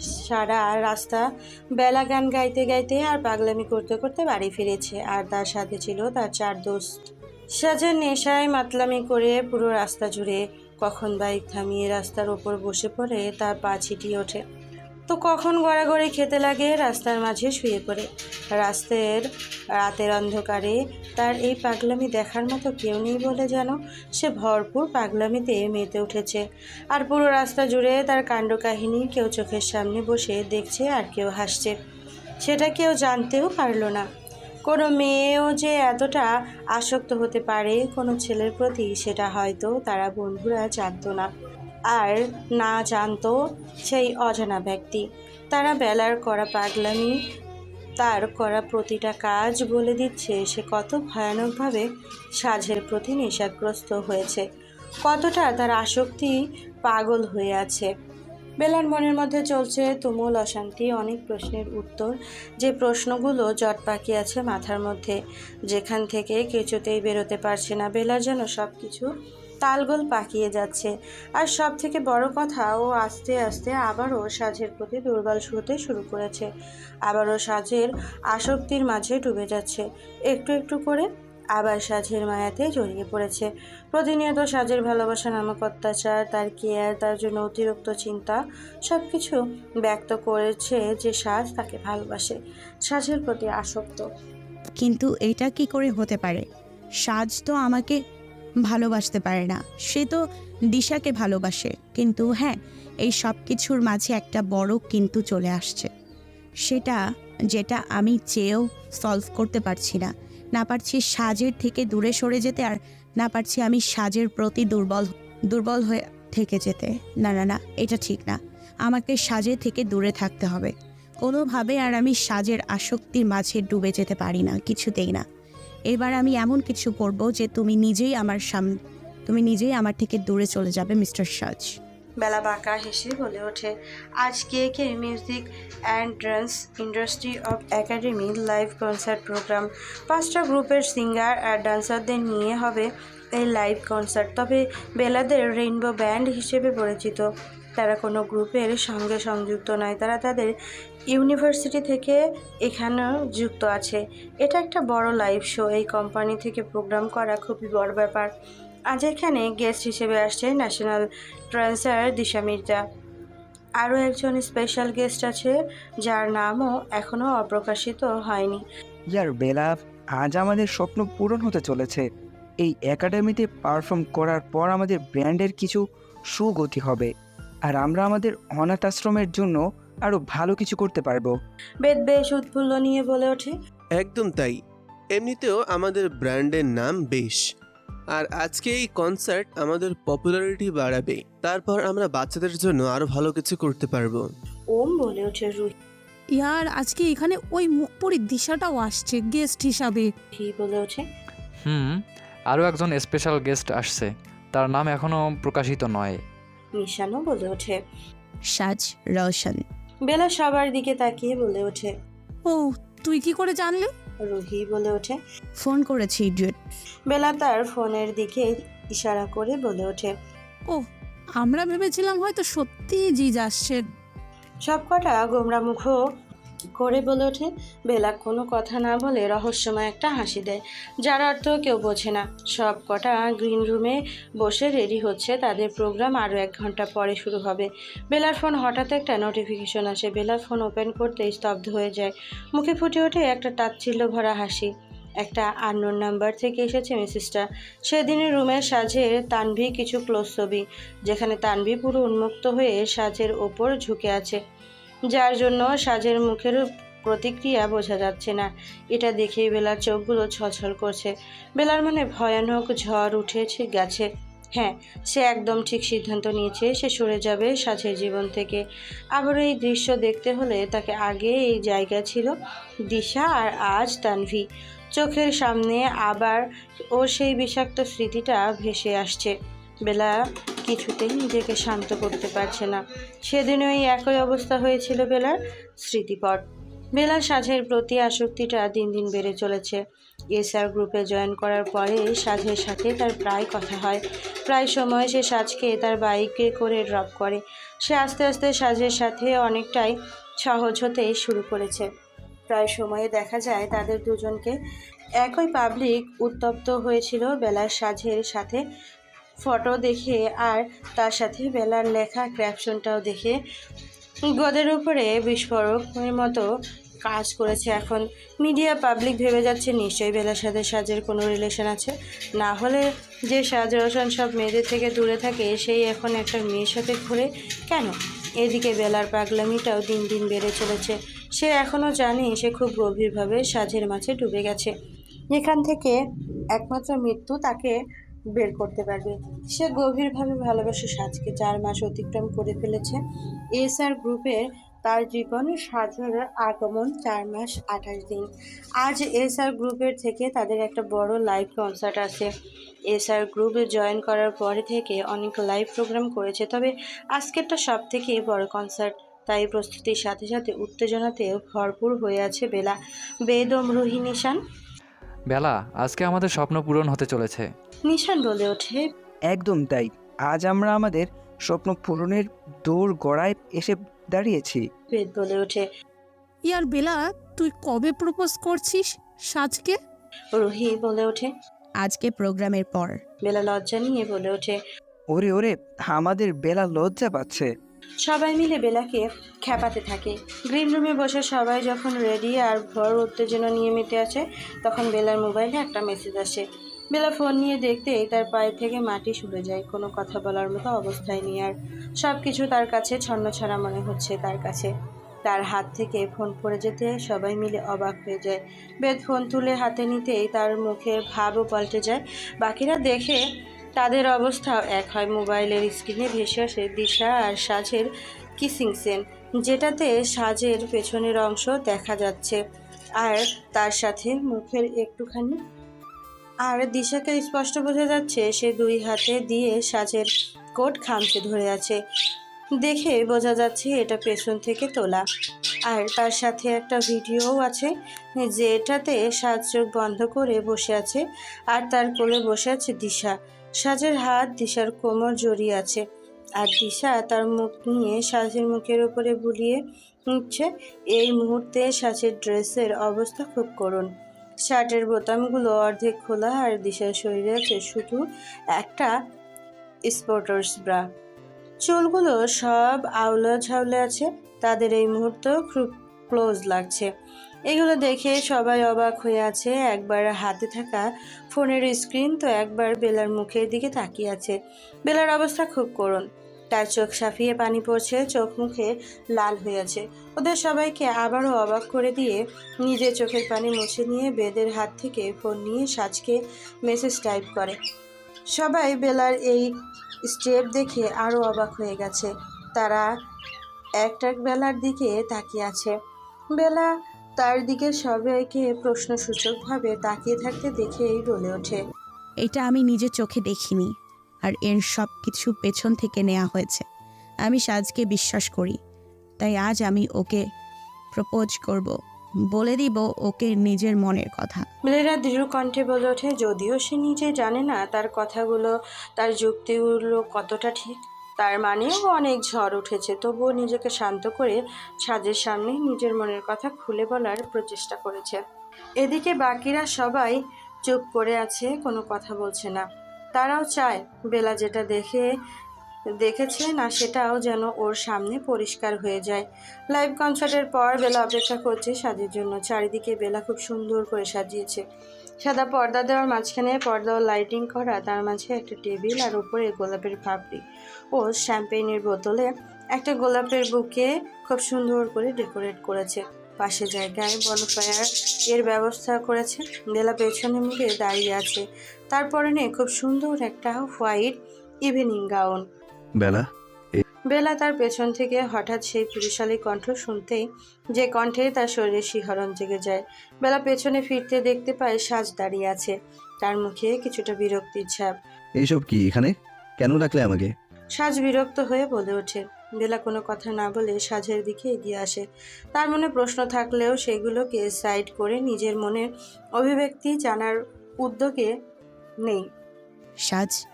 সারা রাস্তা বেলা গান গাইতে গাইতে আর পাগলামি করতে করতে বাড়ি ফিরেছে। আর তার সাথে ছিল তার চার দোস্ত। সাজা নেশায় মাতলামি করে পুরো রাস্তা জুড়ে কখন বাইক থামিয়ে রাস্তার ওপর বসে পড়ে তার পা ছিটিয়ে ওঠে। তো কখন গড়াগড়ি খেতে লাগে রাস্তার মাঝে শুয়ে পড়ে। রাস্তার রাতের অন্ধকারে তার এই পাগলামি দেখার মতো কেউ নেই বলে যেন সে ভরপুর পাগলামিতে মেতে উঠেছে। আর পুরো রাস্তা জুড়ে তার কাণ্ডকাহিনী কেউ চোখের সামনে বসে দেখছে আর কেউ হাসছে। সেটা কেউ জানতেও পারল না। কোনো মেয়েও যে এতটা আসক্ত হতে পারে, কোনো ছেলের প্রতি সেটা হয়তো তারা বন্ধুরা জানতো না। আর না জানতো সেই অজানা ব্যক্তি। তারা বেলার করা পাগলামি, তার করা প্রতিটা কাজ বলে দিচ্ছে সে কত ভয়ানকভাবে সাজের প্রতি নেশাগ্রস্ত হয়েছে। কতটা তার আসক্তি পাগল হয়ে আছে। বেলার মনের মধ্যে চলছে তুমুল অশান্তি, অনেক প্রশ্নের উত্তর। যে প্রশ্নগুলো জট পাকি আছে মাথার মধ্যে। যেখান থেকে কিছুতেই বেরোতে পারছে না বেলার যেন সব কিছু তালগোল পাকিয়ে যাচ্ছে। আর সব থেকে বড় কথা, ও আস্তে আস্তে আবারও সাজের প্রতি দুর্বল হতে শুরু করেছে। আবারও সাজের আসক্তির মাঝে ডুবে যাচ্ছে। একটু একটু করে আবার সাজের মায়াতে জড়িয়ে পড়েছে। প্রতিনিয়ত সাজের ভালোবাসা নামক অত্যাচার, তার কেয়ার তার জন্য অতিরিক্ত চিন্তা সব কিছু ব্যক্ত করেছে যে সাজ তাকে ভালোবাসে, সাজের প্রতি আসক্ত। কিন্তু এটা কি করে হতে পারে? সাজ তো আমাকে ভালোবাসতে পারে না। সে তো দিশাকে ভালোবাসে। কিন্তু হ্যাঁ এই সব কিছুর মাঝে একটা বড় কিন্তু চলে আসছে। সেটা যেটা আমি চেয়েও সলভ করতে পারছি না। না পারছি সাজের থেকে দূরে সরে যেতে আর না পারছি আমি সাজের প্রতি দুর্বল দুর্বল হয়ে থেকে যেতে। না না না, এটা ঠিক না। আমাকে সাজের থেকে দূরে থাকতে হবে। কোনোভাবে আর আমি সাজের আসক্তির মাঝে ডুবে যেতে পারি না, কিছুতেই না। এবার আমি এমন কিছু করব যে তুমি নিজেই আমার সামনে তুমি নিজেই আমার থেকে দূরে চলে যাবে, মিস্টার সাজ বেলা বাঁকা হেসে বলে ওঠে, আজ কে কে music and dance industry of academy live concert program. পাঁচটা গ্রুপের সিঙ্গার আর ডান্সারদের নিয়ে হবে এই লাইভ কনসার্ট। তবে বেলাদের রেইনবো ব্যান্ড হিসেবে পরিচিত। তারা কোনো গ্রুপের সঙ্গে সংযুক্ত নয়। তারা তাদের ইউনিভার্সিটি থেকে এখানেও যুক্ত আছে। এটা একটা বড় লাইভ শো। এই কোম্পানি থেকে প্রোগ্রাম করা খুবই বড় ব্যাপার। আজ এখানে গেস্ট হিসেবে আসছে ন্যাশনাল ট্রান্সার দিশা মির্জা। আরও একজন স্পেশাল গেস্ট আছে, যার নামও এখনও অপ্রকাশিত হয়নি। ইয়ার বেলা আজ আমাদের স্বপ্ন পূরণ হতে চলেছে। এই একাডেমিতে পারফর্ম করার পর আমাদের ব্র্যান্ডের কিছু সুগতি হবে। আর আমরা আমাদের অনাথ আশ্রমের জন্য আরও ভালো কিছু করতে পারব। বেদ বেশ উৎফুল্ল নিয়ে বলে ওঠে। একদম তাই। এমনিতেও আমাদের ব্র্যান্ডের নাম বেশ। আর আজকে এই কনসার্ট আমাদের পপুলারিটি বাড়াবে। তারপর আমরা বাচ্চাদের জন্য আরও ভালো কিছু করতে পারব। ওম বলে ওঠে রুহি। ইয়ার আজকে এখানে ওই মুখপুরি দিশাটাও আসছে গেস্ট হিসাবে। কি বলে ওঠে। হুম আরও একজন স্পেশাল গেস্ট আসছে। তার নাম এখনও প্রকাশিত নয়। নিশানও বলে ওঠে। সাজ রোশন বেলা সবার দিকে তাকিয়ে বলে ওঠে। ও তুই কি করে জানলি? রুহি বলে ওঠে। ফোন করেছি ইডিয়েট। বেলা তার ফোনের দিকে ইশারা করে বলে ওঠে। ও আমরা ভেবেছিলাম হয়তো সত্যি জিজ আসছে। সবকটা গোমরা মুখ করে বলে ওঠে। বেলা কোনো কথা না বলে রহস্যময় একটা হাসি দেয়। যার অর্থ কেউ বোঝে না। সব কটা গ্রিন রুমে বসে রেডি হচ্ছে। তাদের প্রোগ্রাম আরও এক ঘণ্টা পরে শুরু হবে। বেলার ফোন হঠাৎ একটা নোটিফিকেশন আসে। বেলার ফোন ওপেন করতেই স্তব্ধ হয়ে যায়। মুখে ফুটে ওঠে একটা তাচ্ছিল্য ভরা হাসি। একটা আননোন নাম্বার থেকে এসেছে মেসেজটা সেদিনের রুমের সাজের তানভি কিছু ক্লোজ ছবি, যেখানে তানভি পুরো উন্মুক্ত হয়ে সাজের ওপর ঝুঁকে আছে। যার জন্য সাজের মুখের প্রতিক্রিয়া বোঝা যাচ্ছে না। এটা দেখেই বেলার চোখগুলো ছলছল করছে। বেলার মনে ভয়ানক ঝড় উঠেছে গেছে। হ্যাঁ সে একদম ঠিক সিদ্ধান্ত নিয়েছে, সে সরে যাবে সাজের জীবন থেকে। আবার এই দৃশ্য দেখতে হলে তাকে আগে এই জায়গা ছিল দিশা আর আজ তানভি। চোখের সামনে আবার ও সেই বিষাক্ত স্মৃতিটা ভেসে আসছে। বেলা কিছুতেই নিজেকে শান্ত করতে পারছে না। সেদিন ওই একই অবস্থা হয়েছিল বেলার স্মৃতিপট। বেলার সাজের প্রতি আসক্তিটা দিন দিন বেড়ে চলেছে। এসআর গ্রুপে জয়েন করার পরে সাজের সাথে তার প্রায় কথা হয়। প্রায় সময় সে সাজকে তার বাইকে করে ড্রপ করে। সে আস্তে আস্তে সাজের সাথে অনেকটাই সহজ হতে শুরু করেছে। প্রায় সময়ে দেখা যায় তাদের দুজনকে একই পাবলিক উত্তপ্ত হয়েছিল বেলার সাজের সাথে। ফটো দেখে আর তার সাথে বেলার লেখা ক্র্যাপশনটাও দেখে গদের উপরে বিস্ফোরকের মতো কাজ করেছে এখন। মিডিয়া পাবলিক ভেবে যাচ্ছে নিশ্চয়ই বেলার সাথে সাজের কোনো রিলেশন আছে। না হলে যে সাজ রোশন সব মেয়েদের থেকে দূরে থাকে, সেই এখন একটা মেয়ের সাথে ঘুরে কেন? এদিকে বেলার পাগলামিটাও দিন দিন বেড়ে চলেছে। সে এখনও জানে সে খুব গভীরভাবে সাজের মাঝে ডুবে গেছে। এখান থেকে একমাত্র মৃত্যু তাকে বের করতে পারবে। সে গভীরভাবে ভালোবাসে সাজকে চার মাস অতিক্রম করে ফেলেছে। এসআর গ্রুপের তার জীবনে সাজের আগমন চার মাস আঠাশ দিন। আজ এসআর গ্রুপের থেকে তাদের একটা বড় লাইভ কনসার্ট আছে। এসআর গ্রুপে জয়েন করার পরে থেকে অনেক লাইভ প্রোগ্রাম করেছে। তবে আজকেরটা সব থেকে বড় কনসার্ট তাই প্রস্তুতির সাথে সাথে উত্তেজনাতেও ভরপুর হয়ে আছে বেলা। বেদম রুহি নিশান বেলা আজকে আমাদের স্বপ্ন পূরণ হতে চলেছে। নিশান বলে ওঠে একদম তাই। আজ আমরা আমাদের স্বপ্ন পূরণের দৌড় গড়ায় এসে দাঁড়িয়েছি। বেদ বলে ওঠে ইয়ার বেলা তুই কবে প্রপোজ করছিস? সাজকে? রুহি বলে ওঠে আজকে প্রোগ্রামের পর। বেলা লজ্জা নিয়ে বলে ওঠে ওরে ওরে আমাদের বেলা লজ্জা পাচ্ছে। সবাই মিলে বেলাকে খেপাতে থাকে। গ্রিন রুমে বসে সবাই যখন রেডি আর ভর উত্তেজনা নিয়ে মেতে আছে তখন বেলার মোবাইলে একটা মেসেজ আসে। বেলা ফোন নিয়ে দেখতেই তার পায়ে থেকে মাটি সরে যায়, কোনো কথা বলার মতো অবস্থায় নেই আর সব কিছু তার কাছে ছন্নছাড়া মনে হচ্ছে তার কাছে। তার হাত থেকে ফোন পড়ে যেতে সবাই মিলে অবাক হয়ে যায়। বেদ ফোন তুলে হাতে নিতেই তার মুখের ভাবও পাল্টে যায়। বাকিরা দেখে তাদের অবস্থাও এক হয় মোবাইলের স্ক্রিনে ভেসে আসে দিশা আর সাজের কিসিং সেন, যেটাতে সাজের পেছনের অংশ দেখা যাচ্ছে। আর তার সাথে মুখের একটুখানি। আর দিশাকে স্পষ্ট বোঝা যাচ্ছে, সে দুই হাতে দিয়ে সাজের কোট খামচে ধরে আছে। দেখে বোঝা যাচ্ছে এটা পেছন থেকে তোলা। আর তার সাথে একটা ভিডিওও আছে, যেটাতে সাজ চোখ বন্ধ করে বসে আছে, আর তার কোলে বসে আছে দিশা। সাজের হাত দিশার কোমর জড়িয়ে আছে আর দিশা তার মুখ নিয়ে সাজের মুখের উপরে বুলিয়ে নিচ্ছে। এই মুহূর্তে সাজের ড্রেসের অবস্থা খুব করুণ। শার্টের বোতামগুলো অর্ধেক খোলা আর দিশার শরীরে আছে শুধু একটা স্পোর্টার্স ব্রা। চুলগুলো সব আউলা ঝাউলে আছে। তাদের এই মুহূর্ত খুব ক্লোজ লাগছে। এগুলো দেখে সবাই অবাক হয়ে আছে। একবার হাতে থাকা ফোনের স্ক্রিন তো একবার বেলার মুখের দিকে তাকিয়ে আছে। বেলার অবস্থা খুব করুণ। তার চোখ সাফিয়ে পানি পড়ছে, চোখ মুখে লাল হয়ে আছে। ওদের সবাইকে আবারও অবাক করে দিয়ে নিজের চোখের পানি মুছে নিয়ে বেদের হাত থেকে ফোন নিয়ে সাজকে মেসেজ টাইপ করে। সবাই বেলার এই স্টেপ দেখে আরও অবাক হয়ে গেছে। তারা একটা বেলার দিকে তাকিয়ে আছে। বেলা তার দিকে সবাইকে প্রশ্নসূচকভাবে তাকিয়ে থাকতে দেখেই বলে ওঠে এটা আমি নিজের চোখে দেখিনি আর এর সব কিছু পেছন থেকে নেওয়া হয়েছে। আমি সাজকে বিশ্বাস করি তাই আজ আমি ওকে প্রপোজ করব বলে দিব ওকে নিজের মনের কথা। মেলেরা দৃঢ় কণ্ঠে বলে ওঠে যদিও সে নিজে জানে না তার কথাগুলো তার যুক্তিগুলো কতটা ঠিক তার মানেও অনেক ঝড় উঠেছে, তবুও নিজেকে শান্ত করে সাজের সামনে নিজের মনের কথা খুলে বলার প্রচেষ্টা করেছে। এদিকে বাকিরা সবাই চুপ করে আছে, কোনো কথা বলছে না। তারাও চায়, বেলা যেটা দেখে, দেখেছে না সেটাও যেন ওর সামনে পরিষ্কার হয়ে যায়। লাইভ কনসার্টের পর বেলা অপেক্ষা করছে সাজের জন্য, চারিদিকে বেলা খুব সুন্দর করে সাজিয়েছে। সাদা পর্দা দেওয়ার মাঝখানে পর্দা ও লাইটিং করা, তার মাঝে একটা টেবিল আর উপরে গোলাপের ফাবড়ি ও শ্যাম্পেইনের বোতলে একটা গোলাপের বুকে খুব সুন্দর করে ডেকোরেট করেছে। পাশে জায়গায় বনফায়ার এর ব্যবস্থা করেছে। বেলা পেছনে মুখে দাঁড়িয়ে আছে। তারপরে নে খুব সুন্দর একটা white evening gown Bela Bela তার পেছন থেকে হঠাৎ সেই পুরুষালী কণ্ঠ শুনতেই যে কণ্ঠে তার শরীরে শিহরণ জেগে যায়। বেলা পেছনে ফিরতে দেখতে পায় সাজ দাঁড়িয়ে আছে। তার মুখে কিছুটা বিরক্তির ছাপ। এইসব কি এখানে? কেন ডাকলে আমাকে? সাজ বিরক্ত হয়ে বলে ওঠে। বেলা কোনো কথা না বলে সাজের দিকে এগিয়ে আসে। তার মনে প্রশ্ন থাকলেও সেগুলোকে সাইড করে নিজের মনের অভিব্যক্তি জানার উদ্যোগে নেই। সাজ?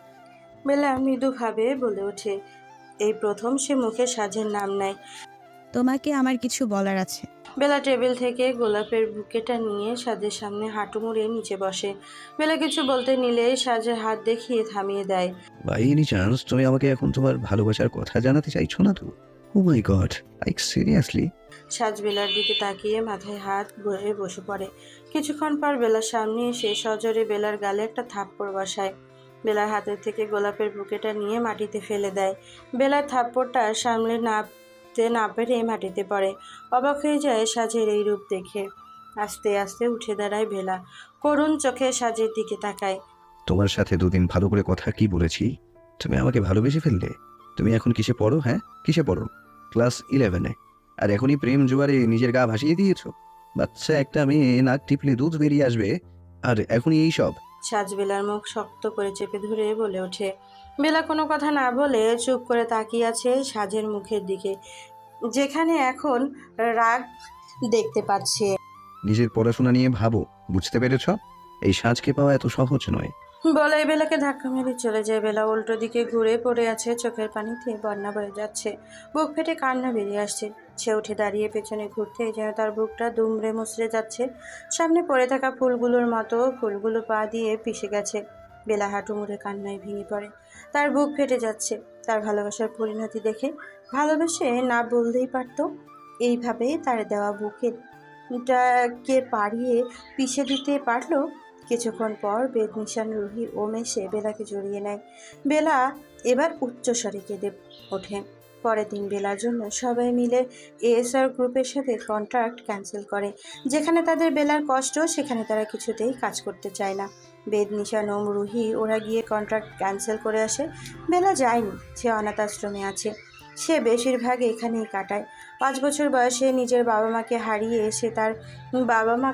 বেলা মৃদুভাবে বলে ওঠে এই প্রথম সে মুখে সাজের নাম নেয়। তোমাকে আমার কিছু বলার আছে। বেলা টেবিল থেকে গোলাপের বুকেটা নিয়ে সাজের সামনে হাঁটু মুড়ে নিচে বসে। বেলা কিছু বলতে নিলে সাজের হাত দেখিয়ে থামিয়ে দেয়। বাই এনি চান্স তুমি আমাকে এখন তোমার ভালোবাসার কথা জানাতে চাইছো না তো? Oh my god like seriously সাজ বেলার দিকে তাকিয়ে মাথায় হাত বয়ে বসে পড়ে। কিছুক্ষণ পর বেলার সামনে এসে সজরে বেলার গালে একটা থাপ্পড় বসায়। বেলার হাতের থেকে গোলাপের বুকেটা নিয়ে মাটিতে ফেলে দেয়। বেলার থাপ্পড়টা সামলে নাপতে না পেরে মাটিতে পড়ে। অবাক হয়ে যায় সাজের এই রূপ দেখে। আস্তে আস্তে উঠে দাঁড়ায় বেলা। করুণ চোখে সাজের দিকে তাকায়। তোমার সাথে দুদিন ভালো করে কথা কি বলেছি? তুমি আমাকে ভালোবেসে ফেললে? তুমি এখন কিসে পড়ো হ্যাঁ? কিসে পড়ো? ক্লাস ইলেভেনে। আর এখনই প্রেম জোয়ারে নিজের গা ভাসিয়ে দিয়েছ। বাচ্চা একটা মেয়ে, নাক টিপলে দুধ বেরিয়ে আসবে। আর এখনই এই সব। সাজ বেলার মুখ শক্ত করে চেপে ধরে বলে ওঠে। বেলা কোনো কথা না বলে চুপ করে তাকিয়ে আছে সাজের মুখের দিকে যেখানে এখন রাগ দেখতে পাচ্ছে। নিজের পড়াশোনা নিয়ে ভাবো বুঝতে পেরেছ? এই সাজকে পাওয়া এত সহজ নয়। বলে বেলাকে ধাক্কা মেরে চলে যায়। বেলা উল্টো দিকে ঘুরে পড়ে আছে চোখের পানিতে বন্যা বয়ে যাচ্ছে। বুক ফেটে কান্না বেরিয়ে আসছে। সে উঠে দাঁড়িয়ে পেছনে ঘুরতে যেন তার বুকটা দুমড়ে মুচড়ে যাচ্ছে। সামনে পড়ে থাকা ফুলগুলোর মতো ফুলগুলো পা দিয়ে পিষে গেছে। বেলা হাঁটু মুড়ে কান্নায় ভেঙে পড়ে। তার বুক ফেটে যাচ্ছে। তার ভালোবাসার পরিণতি দেখে ভালোবেসে না বলতেই পারতো। এইভাবে তার দেওয়া বুকের কে পাড়িয়ে পিষে দিতে পারল। কিছুক্ষণ পর বেদনিশান রুহি ও মেশে বেলাকে জড়িয়ে নেয়। বেলা এবার উচ্চস্বরে কেঁদে ওঠে। পরের দিন বেলার জন্য সবাই মিলে এএসআর গ্রুপের সাথে কন্ট্রাক্ট ক্যান্সেল করে। যেখানে তাদের বেলার কষ্ট, সেখানে তারা কিছুতেই কাজ করতে চায় না। বেদনিশান ওম রুহি, ওরা গিয়ে কন্ট্রাক্ট ক্যান্সেল করে আসে। বেলা যায়নি, সে অনাথ আশ্রমে আছে। সে বেশিরভাগ এখানেই কাটায়। পাঁচ বছর বয়সে নিজের বাবা মাকে হারিয়ে সে তার বাবা মা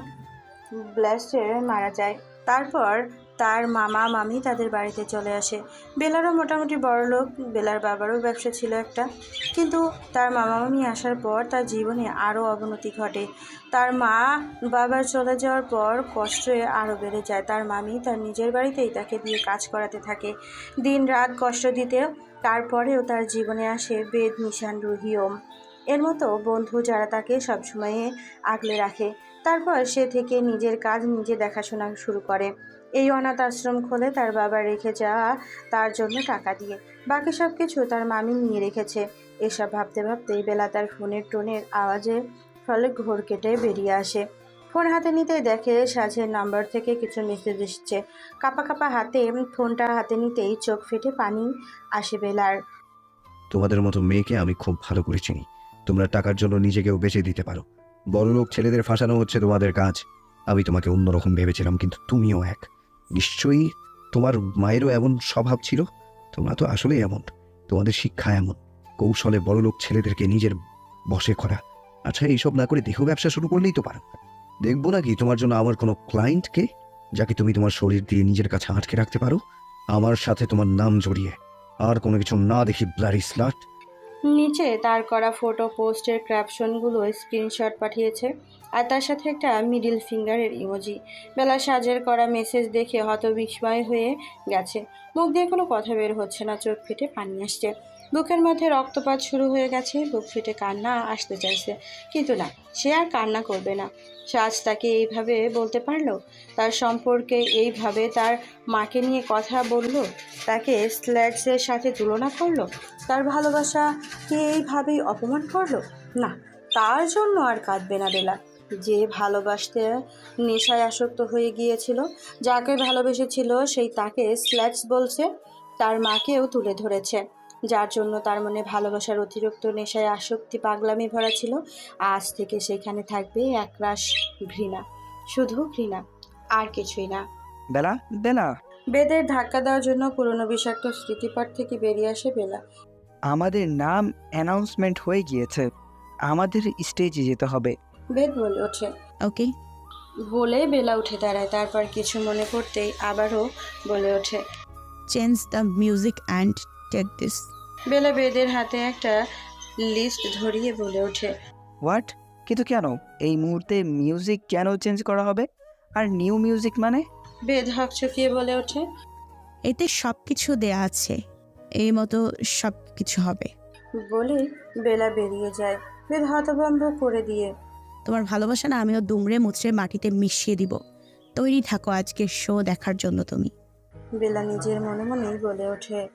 ব্লাস্টে মারা যায়। তারপর তার মামা, মামি তাদের বাড়িতে চলে আসে। বেলারও মোটামুটি বড় লোক, বেলার বাবারও ব্যবসা ছিল একটা। কিন্তু তার মামা, মামি আসার পর তার জীবনে আরও অবনতি ঘটে। তার মা বাবার চলে যাওয়ার পর কষ্টে আরও বেড়ে যায়। তার মামি তার নিজের বাড়িতেই তাকে দিয়ে কাজ করাতে থাকে। দিন রাত কষ্ট দিতে তারপরেও তার জীবনে আসে বেদ, নিশান রুহিওম এর মতো বন্ধু যারা তাকে সবসময়ে আগলে রাখে। তারপর সে থেকে নিজের কাজ, নিজে দেখাশোনা শুরু করে। এই অনাথ আশ্রম খোলে তার বাবা রেখে যাওয়া তার জন্য টাকা দিয়ে। বাকি সব কিছু তার মামি নিয়ে রেখেছে। এসব ভাবতে ভাবতেই বেলা তার ফোনের টোনের আওয়াজে ফলে ঘোর কেটে বেরিয়ে আসে। ফোন হাতে নিতেই দেখে সাজের নাম্বার থেকে কিছু মেসেজ এসছে। কাপা কাপা হাতে ফোনটা হাতে নিতেই চোখ ফেটে পানি আসে বেলার। তোমাদের মতো মেয়েকে আমি খুব ভালো করে চিনি। তোমরা টাকার জন্য নিজেকেও বেঁচে দিতে পারো। বড়লোক ছেলেদের ফাঁসানো হচ্ছে তোমাদের কাজ। আমি তোমাকে অন্যরকম ভেবেছিলাম, কিন্তু তুমিও এক। নিশ্চয়ই তোমার মায়েরও এমন স্বভাব ছিল? তোমরা তো আসলেই এমন। তোমাদের শিক্ষা এমন। কৌশলে বড়লোক ছেলেদেরকে নিজের বসে করা। আচ্ছা এইসব না করে দেহ ব্যবসা শুরু করলেই তো পারো। দেখব নাকি তোমার জন্য আমার কোনো ক্লায়েন্টকে যাকে তুমি তোমার শরীর দিয়ে নিজের কাছে আটকে রাখতে পারো? আমার সাথে তোমার নাম জড়িয়ে। আর কোনো কিছু না দেখি ব্লারি স্লাট নিচে তার করা ফটো পোস্টের ক্যাপশনগুলো স্ক্রিনশট পাঠিয়েছে। আর তার সাথে একটা মিডিল ফিঙ্গারের ইমোজি বেলা সাজের করা মেসেজ দেখে হতবিস্ময় হয়ে গেছে। মুখ দিয়ে কোনো কথা বের হচ্ছে না, চোখ ফেটে পানি আসছে। বুকের মধ্যে রক্তপাত শুরু হয়ে গেছে, বুক ফেটে কান্না আসতে চাইছে। কিন্তু না, সে আর কান্না করবে না। সাজ তাকে এইভাবে বলতে পারল? তার সম্পর্কে এইভাবে তার মাকে নিয়ে কথা বলল? তাকে স্ল্যাক্সের সাথে তুলনা করল? তার ভালোবাসাকে এইভাবেই অপমান করল? না, তার জন্য আর কাঁদবে না বেলা। যে ভালোবাসতে নেশায় আসক্ত হয়ে গিয়েছিল যাকে ভালোবেসেছিল সেই তাকে স্ল্যাক্স বলছে তার মাকেও তুলে ধরেছে। যার জন্য তার মনে ভালোবাসার অতিরিক্ত নেশায় আসক্তি পাগলামি ভরা ছিল আজ থেকে সেখানে থাকবে একরাশ ঘৃণা। শুধু ঘৃণা আর কিছুই না। বেলা বেলা বেদের ধাক্কা দেওয়ার জন্য পুরনো বিষাক্ত স্মৃতিপাঠ থেকে বেরিয়ে আসে বেলা। আমাদের নাম অ্যানাউন্সমেন্ট হয়ে গিয়েছে। আমাদের স্টেজে যেতে হবে। বেদ বলে ওঠে। ওকে। বলে বেলা উঠে দাঁড়ায় তারপর কিছু মনে করতেই আবারও বলে ওঠে। Change the music and take this Bela বেদের হাতে একটা লিস্ট ধরিয়ে বলে ওঠে। হোয়াট কিন্তু কেন? এই মুহূর্তে মিউজিক কেন চেঞ্জ করা হবে? আর নিউ মিউজিক মানে? বেদ হক হকচকিয়ে বলে ওঠে। এতে সব কিছু দেয়া আছে। এই মতো সব কিছু হবে। বলেই বেলা বেরিয়ে যায়। বেদ হতভম্ব করে দিয়ে তোমার ভালোবাসা না আমিও দুমড়ে মুচড়ে মাটিতে মিশিয়ে দিব। তৈরি থাকো আজকের শো দেখার জন্য তুমি। বেলা নিজের মনে মনেই বলে ওঠে।